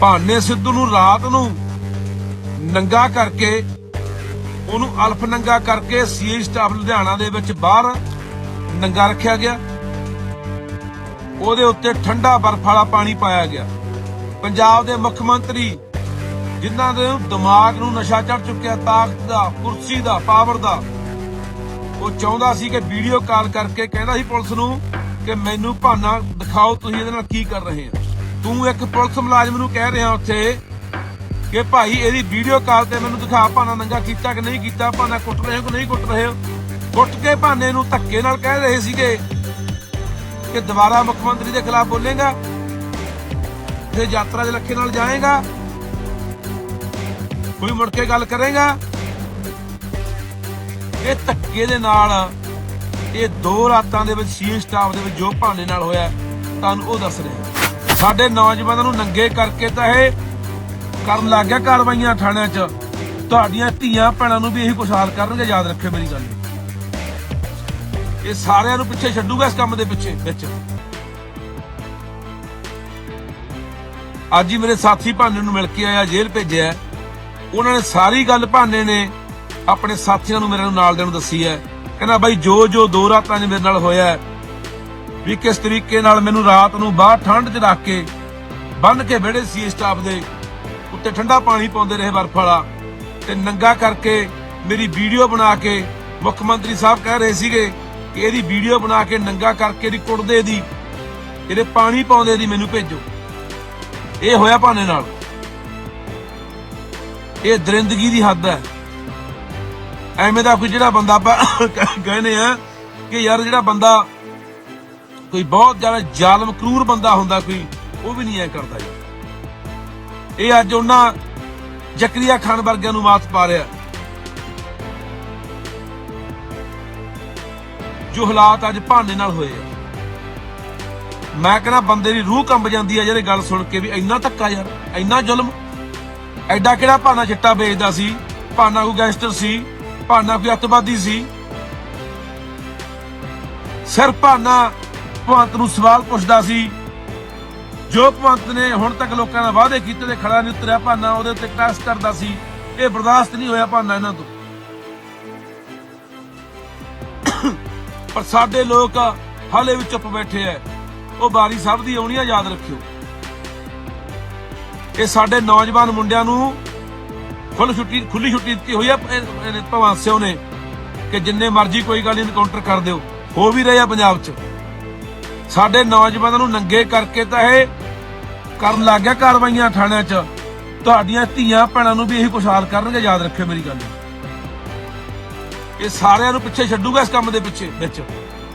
ਭਾਨੇ ਸਿੱਧੂ ਨੂੰ ਰਾਤ ਨੂੰ ਨੰਗਾ ਕਰਕੇ, ਉਹਨੂੰ ਅਲਫ ਨੰਗਾ ਕਰਕੇ ਸੀਏ ਸਟਾਫ ਲੁਧਿਆਣਾ ਦੇ ਵਿੱਚ ਬਾਹਰ ਨੰਗਾ ਰੱਖਿਆ ਗਿਆ। ਉਹਦੇ ਉੱਤੇ ਠੰਡਾ ਬਰਫ਼ ਵਾਲਾ ਪਾਣੀ ਪਾਇਆ ਗਿਆ। ਪੰਜਾਬ ਦੇ ਮੁੱਖ ਮੰਤਰੀ ਜਿਨ੍ਹਾਂ ਦੇ ਦਿਮਾਗ ਨੂੰ ਨਸ਼ਾ ਚੜ ਚੁੱਕਿਆ, ਤਾਕਤ ਦਾ, ਕੁਰਸੀ ਦਾ, ਪਾਵਰ ਦਾ, ਉਹ ਚਾਹੁੰਦਾ ਸੀ ਕਿ ਵੀਡੀਓ ਕਾਲ ਕਰਕੇ ਕਹਿੰਦਾ ਸੀ ਪੁਲਿਸ ਨੂੰ ਕਿ ਮੈਨੂੰ ਭਾਨਾ ਦਿਖਾਓ, ਤੁਸੀਂ ਇਹਦੇ ਨਾਲ ਕੀ ਕਰ ਰਹੇ ਹੋ। ਤੂੰ ਇੱਕ ਪੁਲਿਸ ਮੁਲਾਜ਼ਮ ਨੂੰ ਕਹਿ ਰਿਹਾ ਉੱਥੇ ਕਿ ਭਾਈ ਇਹਦੀ ਵੀਡੀਓ ਕਾਲ ਤੇ ਮੈਨੂੰ ਦਿਖਾ ਭਾਨਾ ਨੰਗਾ ਕੀਤਾ ਕਿ ਨਹੀਂ ਕੀਤਾ ਭਾਨਾ ਕੁੱਟ ਰਹੇ ਹੋ ਕਿ ਨਹੀਂ ਕੁੱਟ ਰਹੇ ਹੋ? ਕੁੱਟ ਕੇ ਭਾਨੇ ਨੂੰ ਧੱਕੇ ਨਾਲ ਕਹਿ ਰਹੇ ਸੀਗੇ ਕਿ ਦੁਬਾਰਾ ਮੁੱਖ ਮੰਤਰੀ ਦੇ ਖਿਲਾਫ ਬੋਲੇਗਾ ਤੇ ਯਾਤਰਾ ਦੇ ਲੱਖੇ ਨਾਲ ਜਾਏਗਾ, ਕੋਈ ਮੁੜ ਕੇ ਗੱਲ ਕਰੇਗਾ। ਇਹ ਧੱਕੇ ਦੇ ਨਾਲ, ਇਹ ਦੋ ਰਾਤਾਂ ਦੇ ਵਿੱਚ ਸੀਏ ਸਟਾਫ ਦੇ ਵਿੱਚ ਜੋ ਭਾਨੇ ਨਾਲ ਹੋਇਆ, ਤੁਹਾਨੂੰ ਉਹ ਦੱਸ ਰਿਹਾ। ਸਾਡੇ ਨੌਜਵਾਨਾਂ ਨੂੰ ਨੰਗੇ ਕਰਕੇ ਤਾਂ ਇਹ ਕਰਨ ਲੱਗ ਗਿਆ ਕਾਰਵਾਈਆਂ ਥਾਣਿਆਂ 'ਚ। ਤੁਹਾਡੀਆਂ ਧੀਆਂ ਭੈਣਾਂ ਨੂੰ ਵੀ ਇਹੀ ਕੁਸ਼ਾਲ ਕਰਨਗੇ, ਯਾਦ ਰੱਖਿਓ ਮੇਰੀ ਗੱਲ। ਇਹ ਸਾਰਿਆਂ ਨੂੰ ਪਿੱਛੇ ਛੱਡੂਗਾ ਇਸ ਕੰਮ ਦੇ ਪਿੱਛੇ, ਵਿੱਚ। ਅੱਜ ਹੀ ਮੇਰੇ ਸਾਥੀ ਭਾਨੇ ਨੂੰ ਮਿਲ ਕੇ ਆਇਆ, ਜੇਲ੍ਹ ਭੇਜਿਆ। ਉਹਨਾਂ ਨੇ ਸਾਰੀ ਗੱਲ ਭਾਨੇ ਨੇ ਆਪਣੇ ਸਾਥੀਆਂ ਨੂੰ ਮੇਰੇ ਨਾਲ ਦੇਣ ਦੱਸੀ ਹੈ। ਕਹਿੰਦਾ, ਬਾਈ ਜੋ ਜੋ ਦੋ ਰਾਤਾਂ 'ਚ ਮੇਰੇ ਨਾਲ ਹੋਇਆ ਵੀ ਕਿਸ ਤਰੀਕੇ ਨਾਲ ਮੈਨੂੰ ਰਾਤ ਨੂੰ ਬਾਹਰ ਠੰਡ 'ਚ ਰੱਖ ਕੇ ਬੰਨ ਕੇ ਵਿਹੜੇ ਸੀ ਸਟਾਫ ਦੇ, ਉੱਤੇ ਠੰਡਾ ਪਾਣੀ ਪਾਉਂਦੇ ਰਹੇ ਬਰਫ਼ ਵਾਲਾ ਤੇ ਨੰਗਾ ਕਰਕੇ ਮੇਰੀ ਵੀਡੀਓ ਬਣਾ ਕੇ ਮੁੱਖ ਮੰਤਰੀ ਸਾਹਿਬ ਕਹਿ ਰਹੇ ਸੀਗੇ ਕਿ ਇਹਦੀ ਵੀਡੀਓ ਬਣਾ ਕੇ ਨੰਗਾ ਕਰਕੇ ਇਹਦੀ ਕੁੱਟਦੇ ਦੀ ਇਹਦੇ ਪਾਣੀ ਪਾਉਂਦੇ ਦੀ ਮੈਨੂੰ ਭੇਜੋ। ਇਹ ਹੋਇਆ ਭਾਨੇ ਨਾਲ। ਇਹ ਦਰਿੰਦਗੀ ਦੀ ਹੱਦ ਹੈ। ਐਵੇਂ ਦਾ ਕੋਈ ਜਿਹੜਾ ਬੰਦਾ ਆਪਾਂ ਕਹਿੰਦੇ ਆ ਕਿ ਯਾਰ ਜਿਹੜਾ ਬੰਦਾ ਕੋਈ ਬਹੁਤ ਜ਼ਿਆਦਾ ਜ਼ਾਲਮ, ਕਰੂਰ ਬੰਦਾ ਹੁੰਦਾ ਕੋਈ, ਉਹ ਵੀ ਨਹੀਂ ਐ ਕਰਦਾ ਯਾਰ ਇਹ ਅੱਜ ਉਹਨਾਂ ਜ਼ਕਰੀਆ ਖਾਨ ਵਰਗਿਆਂ ਨੂੰ ਮਾਤ ਪਾ ਰਿਹਾ। ਜੋ ਹਾਲਾਤ ਅੱਜ ਭਾਨੇ ਨਾਲ ਹੋਏ ਆ। ਮੈਂ ਕਹਿੰਦਾ ਬੰਦੇ ਦੀ ਰੂਹ ਕੰਬ ਜਾਂਦੀ ਆ, ਜਿਹੜੇ ਗੱਲ ਸੁਣ ਕੇ ਵੀ ਇੰਨਾ ਧੱਕਾ ਯਾਰ, ਇੰਨਾ ਜ਼ੁਲਮ। ਐਡਾ ਕਿਹੜਾ ਭਾਨਾ ਚਿੱਟਾ ਵੇਚਦਾ ਸੀ? ਭਾਨਾ ਕੋਈ ਗੈਂਗਸਟਰ ਸੀ? ਭਾਨਾ ਕੋਈ ਅੱਤਵਾਦੀ ਸੀ? ਸਿਰ ਭਾਨਾ ਭਗਵੰਤ ਨੂੰ ਸਵਾਲ ਪੁੱਛਦਾ ਸੀ। ਜੋ ਭਗਵੰਤ ਨੇ ਹੁਣ ਤੱਕ ਲੋਕਾਂ ਨਾਲ ਵਾਅਦੇ ਕੀਤੇ ਤੇ ਖੜਾ ਨਹੀਂ ਉਤਰਿਆ ਭਾਨਾ, ਉਹਦੇ ਉੱਤੇ ਟੈਸ ਕਰਦਾ ਸੀ। ਇਹ ਬਰਦਾਸ਼ਤ ਨਹੀਂ ਹੋਇਆ ਭਾਨਾ ਇਹਨਾਂ ਤੋਂ। ਪਰ ਸਾਡੇ ਲੋਕ ਹਾਲੇ ਵੀ ਚੁੱਪ ਬੈਠੇ ਐ। ਉਹ ਬਾਰੀ ਸਭ ਦੀ ਆਉਣੀ ਆ ਯਾਦ ਰੱਖਿਓ। ਇਹ ਸਾਡੇ ਨੌਜਵਾਨ ਮੁੰਡਿਆਂ ਨੂੰ ਖੁੱਲ ਛੁੱਟੀ ਖੁੱਲੀ ਛੁੱਟੀ ਦਿੱਤੀ ਹੋਈ ਆ ਇਹ- ਭਗਵੰਤ ਸਿਓ ਨੇ, ਕਿ ਜਿੰਨੇ ਮਰਜ਼ੀ ਕੋਈ ਗੱਲ ਇਨਕਾਊਂਟਰ ਕਰ ਦਿਓ। ਹੋ ਵੀ ਰਹੇ ਆ ਪੰਜਾਬ 'ਚ। ਸਾਡੇ ਨੌਜਵਾਨਾਂ ਨੂੰ ਨੰਗੇ ਕਰਕੇ ਤਾਂ ਇਹ ਕਰਨ ਲੱਗ ਗਿਆ ਕਾਰਵਾਈਆਂ ਥਾਣਿਆਂ 'ਚ। ਤੁਹਾਡੀਆਂ ਧੀਆਂ ਭੈਣਾਂ ਨੂੰ ਵੀ ਇਹੀ ਕੁਸ਼ਾਲ ਕਰਨਗੇ, ਯਾਦ ਰੱਖਿਓ ਮੇਰੀ ਗੱਲ। ਇਹ ਸਾਰਿਆਂ ਨੂੰ ਪਿੱਛੇ ਛੱਡੂਗਾ ਇਸ ਕੰਮ ਦੇ ਪਿੱਛੇ, ਵਿੱਚ।